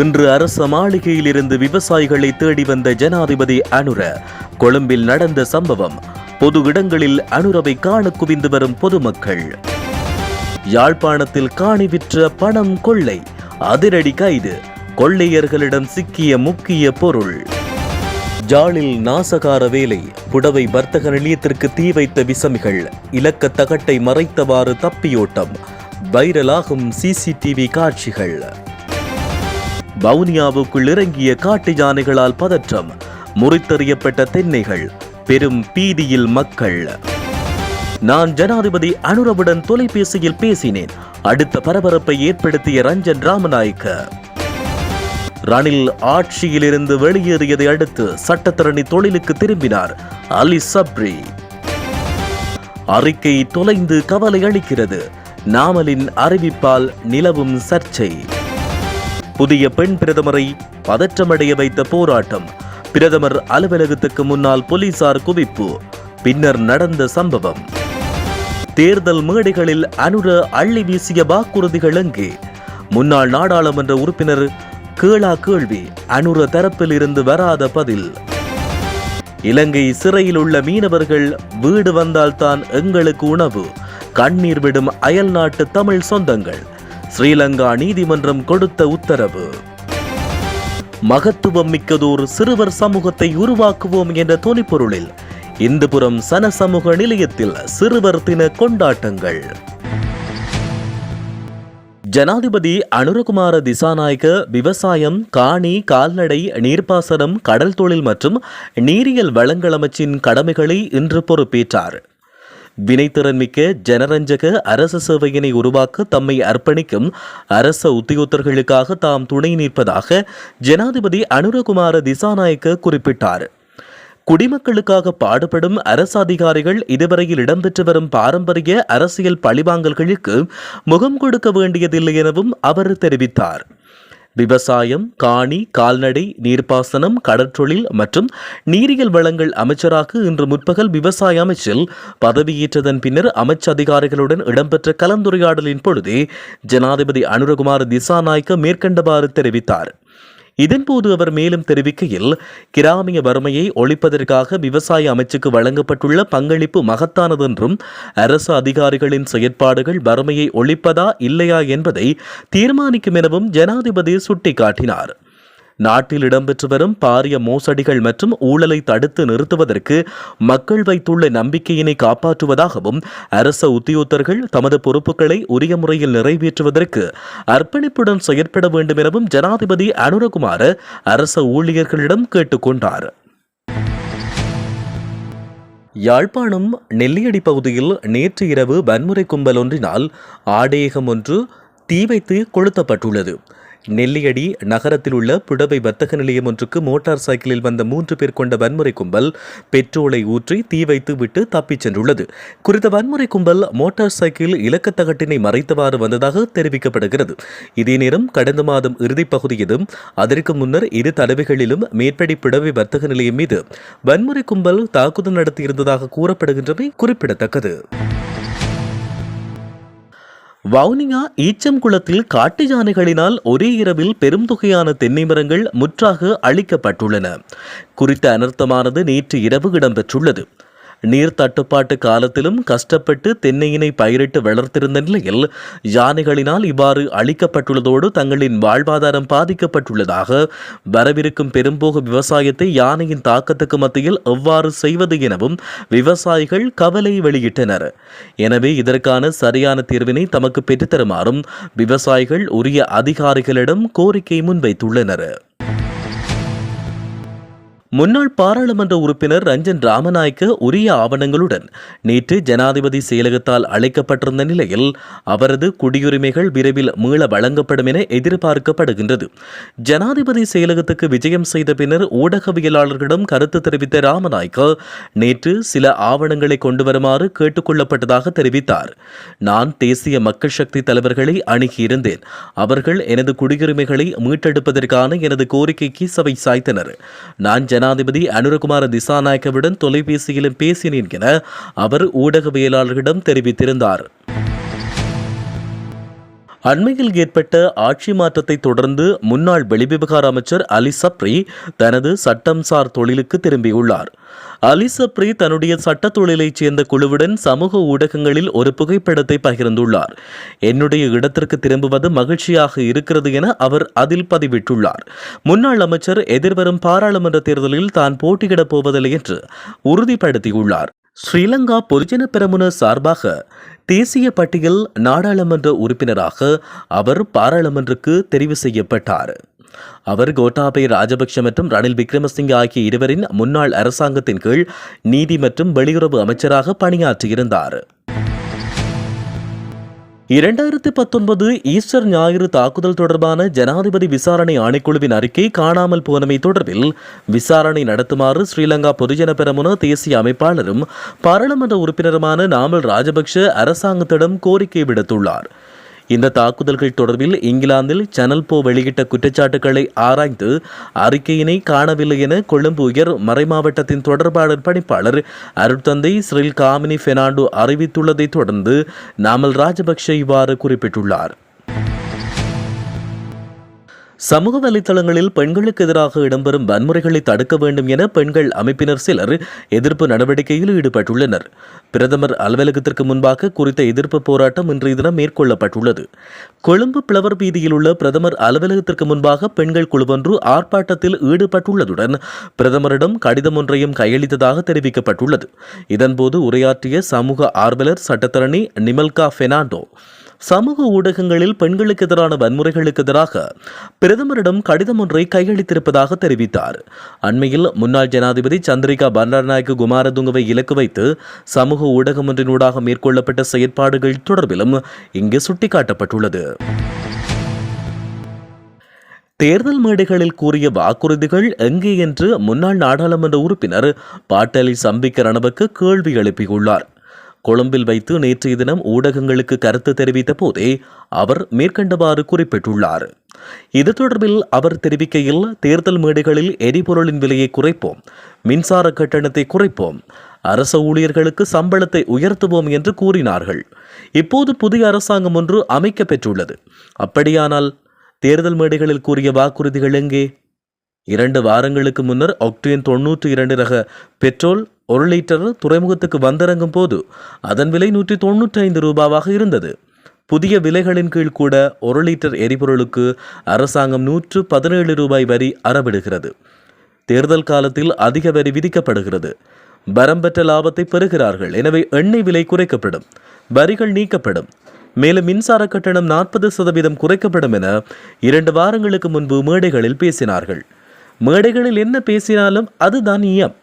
இன்று அரச மாளிகையில் இருந்து விவசாயிகளை தேடி வந்த ஜனாதிபதி அனுர கொழும்பில் நடந்த சம்பவம் பொது இடங்களில் அனுரவை காண குவிந்து வரும் பொதுமக்கள். யாழ்ப்பாணத்தில் காணி விற்ற பணம் கொள்ளை அதிரடி கைது கொள்ளையர்களிடம் சிக்கிய முக்கிய பொருள். ஜாலில் நாசகார வேலை புடவை வர்த்தக நிலையத்திற்கு தீ வைத்த விசமிகள் இலக்க தகட்டை மறைத்தவாறு தப்பியோட்டம் வைரலாகும் சிசிடிவி காட்சிகள். வவுனியாவுக்குள் இறங்கிய காட்டு யானைகளால் பதற்றம். முறித்தறியப்பட்ட தென்னைகள் பெரும் பீதியில் மக்கள். நான் ஜனாதிபதி அனுரவுடன் தொலைபேசியில் பேசினேன். அடுத்த பரபரப்பை ஏற்படுத்திய ரஞ்சன் ராமநாயக்க. ரணில் ஆட்சியிலிருந்து வெளியேறியதை அடுத்து சட்டத்தரணி தொழிலுக்கு திரும்பினார் அலி சப்ரி. அறிக்கை தொலைந்து கவலை அளிக்கிறது. நாமலின் அறிவிப்பால் நிலவும் சர்ச்சை. புதிய பெண் பிரதமரை பதற்றமடைய வைத்த போராட்டம். பிரதமர் அலுவலகத்துக்கு முன்னால் போலீசார் குவிப்பு. பின்னர் நடந்த சம்பவம். தேர்தல் மேடைகளில் அனுர அள்ளி வீசிய வாக்குறுதிகள் எங்கே? முன்னாள் நாடாளுமன்ற உறுப்பினர் கேளா கேள்வி அனுர தரப்பில் இருந்து வராத பதில். இலங்கை சிறையில் உள்ள மீனவர்கள் வீடு வந்தால்தான் எங்களுக்கு உணவு. கண்ணீர் விடும் அயல் நாட்டு தமிழ் சொந்தங்கள். ஸ்ரீலங்கா நீதிமன்றம் கொடுத்த உத்தரவு. மகத்துவம் மிக்கதோர் சிறுவர் சமூகத்தை உருவாக்குவோம் என்ற துணிப்பொருளில் இந்துபுரம் சன சமூக நிலையத்தில் சிறுவர் தின கொண்டாட்டங்கள். ஜனாதிபதி அனுரகுமார திசாநாயக்க விவசாயம் காணி கால்நடை நீர்ப்பாசனம் கடல் தொழில் மற்றும் நீரியல் வளங்கள் அமைச்சின் கடமைகளை இன்று பொறுப்பேற்றார். வினைத்திறன் மிக்க ஜனரஞ்சக அரச சேவையினை உருவாக்க தம்மை அர்ப்பணிக்கும் அரச உத்தியோகத்தர்களுக்காக தாம் துணை நிற்பதாக ஜனாதிபதி அனுரகுமார திசாநாயக்க குறிப்பிட்டார். குடிமக்களுக்காக பாடுபடும் அரசு அதிகாரிகள் இதுவரையில் இடம்பெற்று வரும் பாரம்பரிய அரசியல் பழிவாங்கல்களுக்கு முகம் கொடுக்க வேண்டியதில்லை எனவும் அவர் தெரிவித்தார். விவசாயம் காணி கால்நடை நீர்ப்பாசனம் கடற்றொழில் மற்றும் நீரியல் வளங்கள் அமைச்சராக இன்று முற்பகல் விவசாய அமைச்சில் பதவியேற்றதன் பின்னர் அமைச்சு அதிகாரிகளுடன் இடம்பெற்ற கலந்துரையாடலின் பொழுதே ஜனாதிபதி அனுரகுமார் திசாநாயக்க மேற்கண்டவாறு தெரிவித்தார். இதன்போது அவர் மேலும் தெரிவிக்கையில் கிராமிய வறுமையை ஒழிப்பதற்காக விவசாய அமைச்சுக்கு வழங்கப்பட்டுள்ள பங்களிப்பு மகத்தானதென்றும் அரசு அதிகாரிகளின் செயற்பாடுகள் வறுமையை ஒழிப்பதா இல்லையா என்பதை தீர்மானிக்கும் எனவும் ஜனாதிபதி சுட்டிக்காட்டினார். நாட்டில் இடம்பெற்று வரும் பாரிய மோசடிகள் மற்றும் ஊழலை தடுத்து நிறுத்துவதற்கு மக்கள் வைத்துள்ள நம்பிக்கையினை காப்பாற்றுவதாகவும் அரச உத்தியோகத்தர்கள் தமது பொறுப்புகளை உரிய முறையில் நிறைவேற்றுவதற்கு அர்ப்பணிப்புடன் செயற்பட வேண்டும் எனவும் ஜனாதிபதி அனுரகுமார அரச ஊழியர்களிடம் கேட்டுக்கொண்டார். யாழ்ப்பாணம் நெல்லியடி பகுதியில் நேற்று இரவு வன்முறை கும்பல் ஒன்றினால் ஆடேகம் ஒன்று தீ வைத்து கொளுத்தப்பட்டுள்ளது. நெல்லியடி நகரத்தில் உள்ள புடவை வர்த்தக நிலையம் ஒன்றுக்கு மோட்டார் சைக்கிளில் வந்த மூன்று பேர் கொண்ட வன்முறை கும்பல் பெட்ரோலை ஊற்றி தீ வைத்து விட்டு தப்பிச் சென்றுள்ளது. குறித்த வன்முறை கும்பல் மோட்டார் சைக்கிள் இலக்கத்தகட்டினை மறைத்தவாறு வந்ததாக தெரிவிக்கப்படுகிறது. இதே நேரம் கடந்த மாதம் இறுதிப் பகுதியிலும் அதற்கு முன்னர் இரு தடவைகளிலும் மேற்படி புடவை வர்த்தக நிலையம் மீது வன்முறை கும்பல் தாக்குதல் நடத்தியிருந்ததாக கூறப்படுகின்றமை குறிப்பிடத்தக்கது. வவுனியா ஈச்சம்குளத்தில் காட்டு யானைகளினால் ஒரே இரவில் பெரும் தொகையான தென்னை மரங்கள் முற்றாக அழிக்கப்பட்டுள்ளன. குறித்த அனர்த்தமானது நேற்று இரவு இடம்பெற்றுள்ளது. நீர் தட்டுப்பாட்டு காலத்திலும் கஷ்டப்பட்டு தென்னையினை பயிரிட்டு வளர்த்திருந்த நிலையில் யானைகளினால் இவ்வாறு அளிக்கப்பட்டுள்ளதோடு தங்களின் வாழ்வாதாரம் பாதிக்கப்பட்டுள்ளதாக வரவிருக்கும் பெரும்போக விவசாயத்தை யானையின் தாக்கத்துக்கு மத்தியில் எவ்வாறு செய்வது எனவும் விவசாயிகள் கவலை வெளியிட்டனர். எனவே இதற்கான சரியான தீர்வினை தமக்கு பெற்றுத்தருமாறும் விவசாயிகள் உரிய அதிகாரிகளிடம் கோரிக்கை முன்வைத்துள்ளனர். முன்னாள் பாராளுமன்ற உறுப்பினர் ரஞ்சன் ராமநாயக்க உரிய ஆவணங்களுடன் நேற்று ஜனாதிபதி செயலகத்தால் அழைக்கப்பட்டிருந்த நிலையில் அவரது குடியுரிமைகள் விரைவில் மீள வழங்கப்படும் என எதிர்பார்க்கப்படுகின்றது. ஜனாதிபதி செயலகத்துக்கு விஜயம் செய்த பின்னர் ஊடகவியலாளர்களிடம் கருத்து தெரிவித்த ராமநாயக்க நேற்று சில ஆவணங்களை கொண்டு வருமாறு கேட்டுக்கொள்ளப்பட்டதாக தெரிவித்தார். நான் தேசிய மக்கள் சக்தி தலைவர்களை அணுகியிருந்தேன். அவர்கள் எனது குடியுரிமைகளை மீட்டெடுப்பதற்கான எனது கோரிக்கைக்கு சபை சாய்த்தனர். நான் ஜனாதிபதி அனுரகுமார திசாநாயக்கவுடன் தொலைபேசியிலும் பேசினேன் என அவர் ஊடகவியலாளர்களிடம் தெரிவித்திருந்தார். அண்மையில் ஏற்பட்ட ஆட்சி மாற்றத்தை தொடர்ந்து முன்னாள் வெளிவிவகார அமைச்சர் அலி சப்ரி தனது சட்டம்சார் தொழிலுக்கு திரும்பியுள்ளார். அலி சப்ரி தன்னுடைய சட்ட தொழிலைச் சேர்ந்த குழுவுடன் சமூக ஊடகங்களில் ஒரு புகைப்படத்தை பகிர்ந்துள்ளார். என்னுடைய இடத்திற்கு திரும்புவது மகிழ்ச்சியாக இருக்கிறது என அவர் அதில் பதிவிட்டுள்ளார். முன்னாள் அமைச்சர் எதிர்வரும் பாராளுமன்ற தேர்தலில் தான் போட்டியிடப் போவதில்லை என்று உறுதிப்படுத்தியுள்ளார். ஸ்ரீலங்கா பொதுஜன பெரமுன சார்பாக தேசிய பட்டியல் நாடாளுமன்ற உறுப்பினராக அவர் பாராளுமன்றக்கு தெரிவு செய்யப்பட்டார். அவர் கோட்டாபய ராஜபக்ஷ மற்றும் ரணில் விக்ரமசிங்கே ஆகிய இருவரின் முன்னாள் அரசாங்கத்தின் கீழ் நீதி மற்றும் வெளியுறவு அமைச்சராக பணியாற்றியிருந்தார். இரண்டாயிரத்தி பத்தொன்பது ஈஸ்டர் ஞாயிறு தாக்குதல் தொடர்பான ஜனாதிபதி விசாரணை ஆணைக்குழுவின் அறிக்கை காணாமல் போனமை தொடர்பில் விசாரணை நடத்துமாறு ஸ்ரீலங்கா பொதுஜன பெரமுன தேசிய அமைப்பாளரும் பாராளுமன்ற உறுப்பினருமான நாமல் ராஜபக்ஷ அரசாங்கத்திடம் கோரிக்கை விடுத்துள்ளார். இந்த தாக்குதல்கள் தொடர்பில் இங்கிலாந்தில் சனல் போ வெளியிட்ட குற்றச்சாட்டுகளை ஆராய்ந்து அறிக்கையினை காணவில்லை என கொழும்பு உயர் மறைமாவட்டத்தின் தொடர்பாளர் பணிப்பாளர் அருட்தந்தை ஸ்ரில் காமினி பெர்னாண்டோ அறிவித்துள்ளதை தொடர்ந்து நாமல் ராஜபக்ஷ இவ்வாறு குறிப்பிட்டுள்ளார். சமூக வலைதளங்களில் பெண்களுக்கு எதிராக இடம்பெறும் வன்முறைகளை தடுக்க வேண்டும் என பெண்கள் அமைப்பினர் சிலர் எதிர்ப்பு நடவடிக்கையில் ஈடுபட்டுள்ளனர். பிரதமர் அலுவலகத்திற்கு முன்பாக குறித்த எதிர்ப்பு போராட்டம் இன்றைய தினம் மேற்கொள்ளப்பட்டுள்ளது. கொழும்பு பிளவர் வீதியில் உள்ள பிரதமர் அலுவலகத்திற்கு முன்பாக பெண்கள் குழுவொன்று ஆர்ப்பாட்டத்தில் ஈடுபட்டுள்ளதுடன் பிரதமரிடம் கடிதம் ஒன்றையும் கையளித்ததாக தெரிவிக்கப்பட்டுள்ளது. இதன்போது உரையாற்றிய சமூக ஆர்வலர் சட்டத்தரணி நிமல்கா பெர்னாண்டோ சமூக ஊடகங்களில் பெண்களுக்கு எதிரான வன்முறைகளுக்கு எதிராக பிரதமரிடம் கடிதம் ஒன்றை கையளித்திருப்பதாக தெரிவித்தார். அண்மையில் முன்னாள் ஜனாதிபதி சந்திரிகா பண்டாரநாயக்கு குமாரதுங்கவை இலக்கு வைத்து சமூக ஊடகம் ஒன்றினூடாக மேற்கொள்ளப்பட்ட செயற்பாடுகள் தொடர்பிலும் இங்கு சுட்டிக்காட்டப்பட்டுள்ளது. தேர்தல் மேடைகளில் கூறிய வாக்குறுதிகள் எங்கே என்று முன்னாள் நாடாளுமன்ற உறுப்பினர் பாட்டலி சம்பிக்க ரணவுக்கு கேள்வி எழுப்பியுள்ளார். கொழும்பில் வைத்து நேற்றைய தினம் ஊடகங்களுக்கு கருத்து தெரிவித்த போதே அவர் மேற்கண்டவாறு குறிப்பிட்டுள்ளார். இது தொடர்பில் அவர் தெரிவிக்கையில் தேர்தல் மேடைகளில் எரிபொருளின் விலையை குறைப்போம் மின்சார கட்டணத்தை குறைப்போம் அரச ஊழியர்களுக்கு சம்பளத்தை உயர்த்துவோம் என்று கூறினார்கள். இப்போது புதிய அரசாங்கம் ஒன்று அமைக்க பெற்றுள்ளது. அப்படியானால் தேர்தல் மேடைகளில் கூறிய வாக்குறுதிகள் எங்கே? இரண்டு வாரங்களுக்கு முன்னர் ஒக்டேன் தொன்னூற்றி இரண்டு ரக பெட்ரோல் ஒரு லிட்டர் துறைமுகத்துக்கு வந்திறங்கும் போது அதன் விலை நூற்றி தொண்ணூற்றி ஐந்து ரூபாவாக இருந்தது. புதிய விலைகளின் கீழ் கூட ஒரு லிட்டர் எரிபொருளுக்கு அரசாங்கம் நூற்று பதினேழு ரூபாய் வரி அறவிடுகிறது. தேர்தல் காலத்தில் அதிக வரி விதிக்கப்படுகிறது. வரம்பற்ற லாபத்தை பெறுகிறார்கள். எனவே எண்ணெய் விலை குறைக்கப்படும். வரிகள் நீக்கப்படும். மேலும் மின்சார கட்டணம் நாற்பது சதவீதம் குறைக்கப்படும் என இரண்டு வாரங்களுக்கு முன்பு மேடைகளில் பேசினார்கள். மேடைகளில் என்ன பேசினாலும் அதுதான் இயம்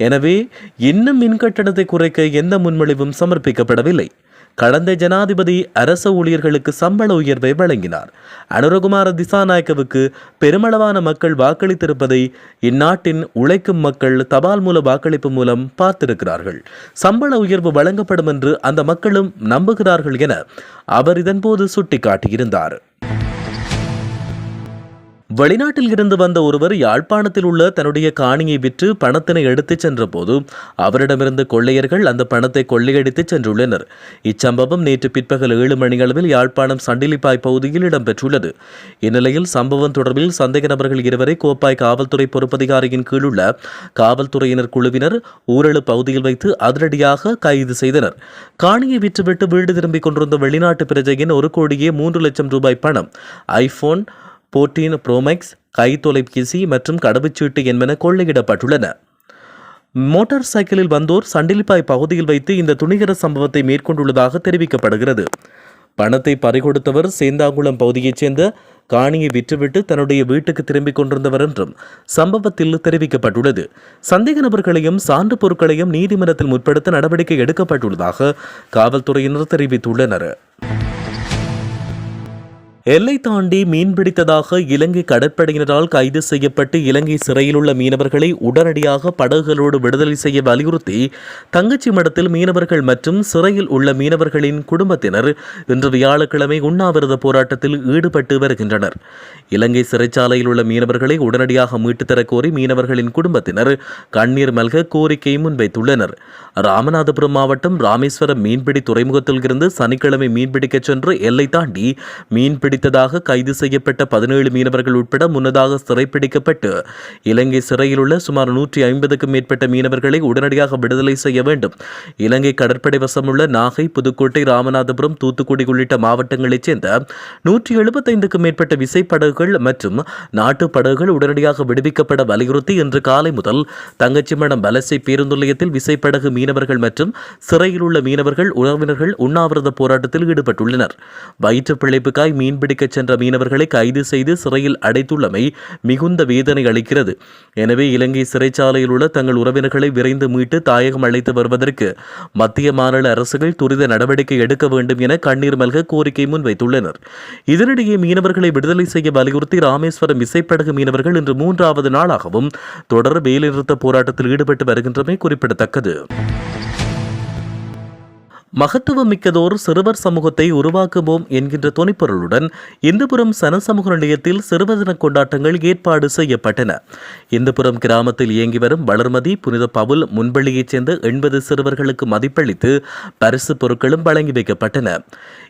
எனவே இன்னும் மின்கட்டணத்தை குறைக்க எந்த முன்மொழிவும் சமர்ப்பிக்கப்படவில்லை. கடந்த ஜனாதிபதி அரச ஊழியர்களுக்கு சம்பள உயர்வை வழங்கினார். அனுரகுமார திசாநாயக்கவுக்கு பெருமளவான மக்கள் வாக்களித்திருப்பதை இந்நாட்டின் உழைக்கும் மக்கள் தபால் மூல வாக்களிப்பு மூலம் பார்த்திருக்கிறார்கள். சம்பள உயர்வு வழங்கப்படும் என்று அந்த மக்களும் நம்புகிறார்கள் என அவர் இதன்போது சுட்டிக்காட்டியிருந்தார். வெளிநாட்டில் இருந்து வந்த ஒருவர் யாழ்ப்பாணத்தில் உள்ள தன்னுடைய காணியை விற்று பணத்தினை எடுத்துச் சென்றபோது அவரிடமிருந்து கொள்ளையர்கள் அந்த பணத்தை கொள்ளையடித்துச் சென்றுள்ளனர். இச்சம்பவம் நேற்று பிற்பகல் ஏழு மணியளவில் யாழ்ப்பாணம் சண்டிலிப்பாய் பகுதியில் இடம்பெற்றுள்ளது. இந்நிலையில் சம்பவம் தொடர்பில் சந்தேக நபர்கள் இருவரை கோப்பாய் காவல்துறை பொறுப்பதிகாரியின் கீழுள்ள காவல்துறையினர் குழுவினர் ஊரழு பகுதியில் வைத்து அதிரடியாக கைது செய்தனர். காணியை விற்றுவிட்டு வீடு திரும்பிக் கொண்டிருந்த வெளிநாட்டு பிரஜையின் ஒரு கோடியே மூன்று லட்சம் ரூபாய் பணம் ஐபோன் போர்டீன் ப்ரோமேக்ஸ் கை தொலைபேசி மற்றும் கடவுச்சீட்டு என்பன கொள்ளையிடப்பட்டுள்ளன. மோட்டார் சைக்கிளில் வந்தோர் சண்டிலிப்பாய் பகுதியில் வைத்து இந்த துணிகர சம்பவத்தை மேற்கொண்டுள்ளதாக தெரிவிக்கப்படுகிறது. பணத்தை பறிகொடுத்தவர் சேந்தாங்குளம் பகுதியைச் சேர்ந்த காணியை விற்றுவிட்டு தன்னுடைய வீட்டுக்கு திரும்பிக் கொண்டிருந்தவர் என்றும் சம்பவத்தில் தெரிவிக்கப்பட்டுள்ளது. சந்தேக நபர்களையும் சான்று பொருட்களையும் நீதிமன்றத்தில் முற்படுத்த நடவடிக்கை எடுக்கப்பட்டுள்ளதாக காவல்துறையினர் தெரிவித்துள்ளனர். எல்லை தாண்டி மீன்பிடித்ததாக இலங்கை கடற்படையினரால் கைது செய்யப்பட்டு இலங்கை சிறையில் உள்ள மீனவர்களை உடனடியாக படகுகளோடு விடுதலை செய்ய வலியுறுத்தி தங்கச்சி மடத்தில் மீனவர்கள் மற்றும் சிறையில் உள்ள மீனவர்களின் குடும்பத்தினர் இன்று வியாழக்கிழமை உண்ணாவிரத போராட்டத்தில் ஈடுபட்டு வருகின்றனர். இலங்கை சிறைச்சாலையில் உள்ள மீனவர்களை உடனடியாக மீட்டுத் தரக் கோரி மீனவர்களின் குடும்பத்தினர் கண்ணீர் மல்க கோரிக்கை முன்வைத்துள்ளனர். ராமநாதபுரம் மாவட்டம் ராமேஸ்வரம் மீன்பிடி துறைமுகத்தில் இருந்து சனிக்கிழமை மீன்பிடிக்கச் சென்று எல்லை தாண்டி மீன்பிடி பிடித்ததாக கைது செய்யப்பட்ட பதினேழு மீனவர்கள் உட்பட முன்னதாக சிறைப்பிடிக்கப்பட்டு இலங்கை சிறையில் உள்ள சுமார் நூற்றி ஐம்பதுக்கும் மேற்பட்ட மீனவர்களை உடனடியாக விடுதலை செய்ய வேண்டும். இலங்கை கடற்படை வசமுள்ள நாகை புதுக்கோட்டை ராமநாதபுரம் தூத்துக்குடி உள்ளிட்ட மாவட்டங்களைச் சேர்ந்த நூற்றி எழுபத்தைந்துக்கும் மேற்பட்ட விசைப்படகுகள் மற்றும் நாட்டு படகுகள் உடனடியாக விடுவிக்கப்பட வலியுறுத்தி இன்று காலை முதல் தங்கச்சிமடம் வலசை பேருந்து நிலையத்தில் விசைப்படகு மீனவர்கள் மற்றும் சிறையில் உள்ள மீனவர்கள் உறவினர்கள் உண்ணாவிரத போராட்டத்தில் ஈடுபட்டுள்ளனர். வயிற்று பிழைப்புக்காய் மீன் மீன்பிடிக்கச் சென்ற மீனவர்களை கைது செய்து சிறையில் அடைத்துள்ளமை மிகுந்த வேதனை அளிக்கிறது. எனவே இலங்கை சிறைச்சாலையில் உள்ள தங்கள் உறவினர்களை விரைந்து மீட்டு தாயகம் அழைத்து வருவதற்கு மத்திய மாநில அரசுகள் துரித நடவடிக்கை எடுக்க வேண்டும் என கண்ணீர் மல்க கோரிக்கை முன்வைத்துள்ளனர். இதனிடையே மீனவர்களை விடுதலை செய்ய வலியுறுத்தி ராமேஸ்வரம் இசைப்படகு மீனவர்கள் இன்று மூன்றாவது நாளாகவும் தொடர் வேலைநிறுத்த போராட்டத்தில் ஈடுபட்டு வருகின்றமை குறிப்பிடத்தக்கது. மகத்துவம் மிக்கதோர் சிறுவர் சமூகத்தை உருவாக்குவோம் என்கின்ற துணிப்பொருளுடன் இந்துபுரம் சனசமூக நிலையத்தில் சிறுவர் தின கொண்டாட்டங்கள் ஏற்பாடு செய்யப்பட்டன. இந்துபுரம் கிராமத்தில் இயங்கி வரும் வளர்மதி புனித பவுல் முன்பள்ளியைச் சேர்ந்த எண்பது சிறுவர்களுக்கு மதிப்பளித்து பரிசு பொருட்களும் வழங்கி வைக்கப்பட்டன.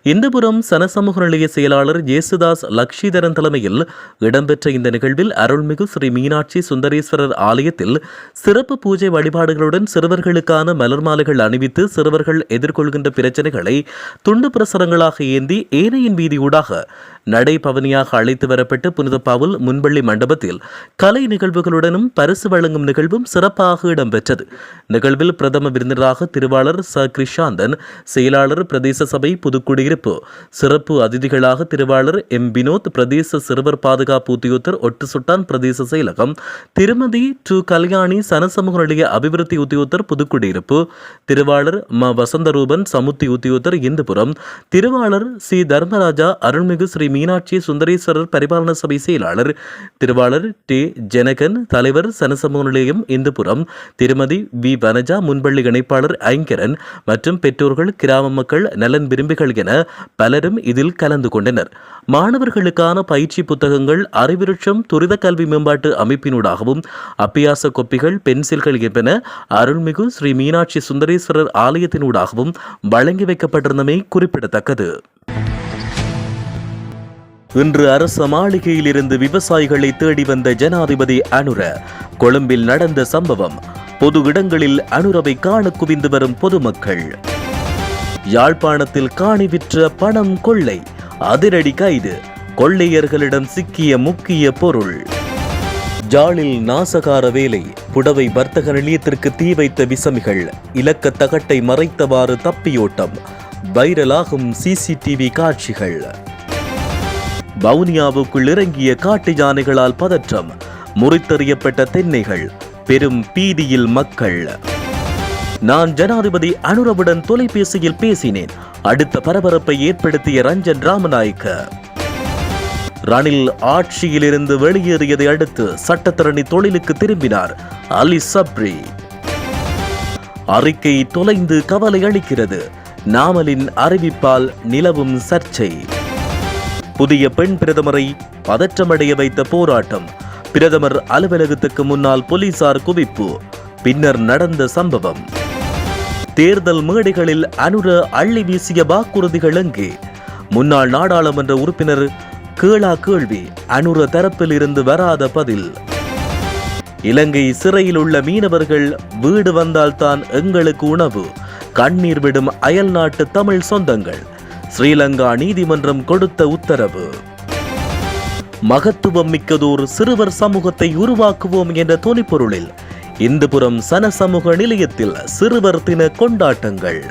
இந்துபுரம் சனசமூக நிலைய செயலாளர் ஜேசுதாஸ் லக்ஷிதரன் தலைமையில் இடம்பெற்ற இந்த நிகழ்வில் அருள்மிகு ஸ்ரீ மீனாட்சி சுந்தரேஸ்வரர் ஆலயத்தில் சிறப்பு பூஜை வழிபாடுகளுடன் சிறுவர்களுக்கான மலர் மாலைகள் அணிவித்து சிறுவர்கள் எதிர்கொள்ளும் எதிர்கொள்கின்ற பிரச்சனைகளை துண்டு பிரசுரங்களாக ஏந்தி ஏனையின் வீதியூடாக நடைபவனியாக அழைத்து வரப்பட்டு புனித பவுல் முன்பள்ளி மண்டபத்தில் கலை நிகழ்வுகளுடனும் பரிசு வழங்கும் நிகழ்வும் சிறப்பாக இடம்பெற்றது. நிகழ்வில் பிரதம விருந்தினராக திருவாளர் ச. கிருஷாந்தன் செயலாளர் பிரதேச சபை புதுக்குடியிருப்பு சிறப்பு அதிதிகளாக திருவாளர் எம். வினோத் பிரதேச சிறுவர் பாதுகாப்பு உத்தியோகத்தர் ஒட்டு சுட்டான் பிரதேச செயலகம் திருமதி டு. கல்யாணி சனசமூக நிலைய அபிவிருத்தி உத்தியோகத்தர் புதுக்குடியிருப்பு திருவாளர் ம. வசந்தரூபன் சமுத்தி உத்தியோதர் இந்துபுரம் திருவாளர் சி. தர்மராஜா அருள்மிகு ஸ்ரீ மீனாட்சி சுந்தரேஸ்வரர் பரிபாலன சபை செயலாளர் திருவாளர் டி. ஜனகன் தலைவர் சனசமூக நிலையம் இந்துபுரம் திருமதி வி. வனஜா முன்பள்ளி இணைப்பாளர் ஐங்கரன் மற்றும் பெற்றோர்கள் கிராம மக்கள் நலன் விரும்பிகள் என பலரும் இதில் கலந்து கொண்டனர். மாணவர்களுக்கான பயிற்சி புத்தகங்கள் அறிவிருட்சம் துரித கல்வி மேம்பாட்டு அமைப்பினூடாகவும் அப்பியாச கொப்பிகள் பென்சில்கள் என்பன அருள்மிகு ஸ்ரீ மீனாட்சி சுந்தரேஸ்வரர் ஆலயத்தினூடாகவும் வழங்கி வைக்கப்பட்டிருந்தமை குறிப்பிடத்தக்கது. இன்று அரச மாளிகையில் இருந்து விவசாயிகளை தேடி வந்த ஜனாதிபதி அனுர கொழும்பில் நடந்த சம்பவம் பொது இடங்களில் அனுரவை காண குவிந்து வரும் பொதுமக்கள். யாழ்ப்பாணத்தில் காணி விற்ற பணம் கொள்ளை. அதிரடி கைது கொள்ளையர்களிடம் சிக்கிய முக்கிய பொருள். ஜாலில் நாசகார வேலை புடவை வர்த்தக நிலையத்திற்கு தீ வைத்த விசமிகள் இலக்க தகட்டை மறைத்தவாறு தப்பியோட்டம் வைரலாகும் சிசிடிவி காட்சிகள். வவுனியாவுக்குள் இறங்கிய காட்டு யானைகளால் பதற்றம் முறித்தறியப்பட்ட தென்னைகள் பெரும் பீதியில் மக்கள். நான் ஜனாதிபதி அனுரவுடன் தொலைபேசியில் பேசினேன் அடுத்த பரபரப்பை ஏற்படுத்திய ரஞ்சன் ராமநாயக்க. ரணில் ஆட்சியிலிருந்து வெளியேறியதை அடுத்து சட்டத்தரணி தொழிலுக்கு திரும்பினார் அலி சப்ரி. அறிக்கை தொலைந்து கவலை அளிக்கிறது. நாமலின் அறிவிப்பால் நிலவும் சர்ச்சை. புதிய பெண் பிரதமரை பதற்றமடைய வைத்த போராட்டம். பிரதமர் அலுவலகத்துக்கு முன்னால் போலீசார் குவிப்பு. பின்னர் நடந்த சம்பவம். தேர்தல் மேடைகளில் அனுர அள்ளி வீசிய வாக்குறுதிகள் எங்கே? முன்னாள் நாடாளுமன்ற உறுப்பினர் கேளா கேள்வி அனுர தரப்பில் இருந்து வராத பதில். இலங்கை சிறையில் உள்ள மீனவர்கள் வீடு வந்தால்தான் எங்களுக்கு உணவு கண்ணீர் விடும் அயல் நாட்டு தமிழ் சொந்தங்கள் ஸ்ரீலங்கா நீதிமன்றம் கொடுத்த உத்தரவு. மகத்துவம் மிக்கதோர் சிறுவர் சமூகத்தை உருவாக்குவோம் என்ற துணிப்பொருளில் இந்துபுரம் சன சமூக நிலையத்தில் சிறுவர் தின கொண்டாட்டங்கள்.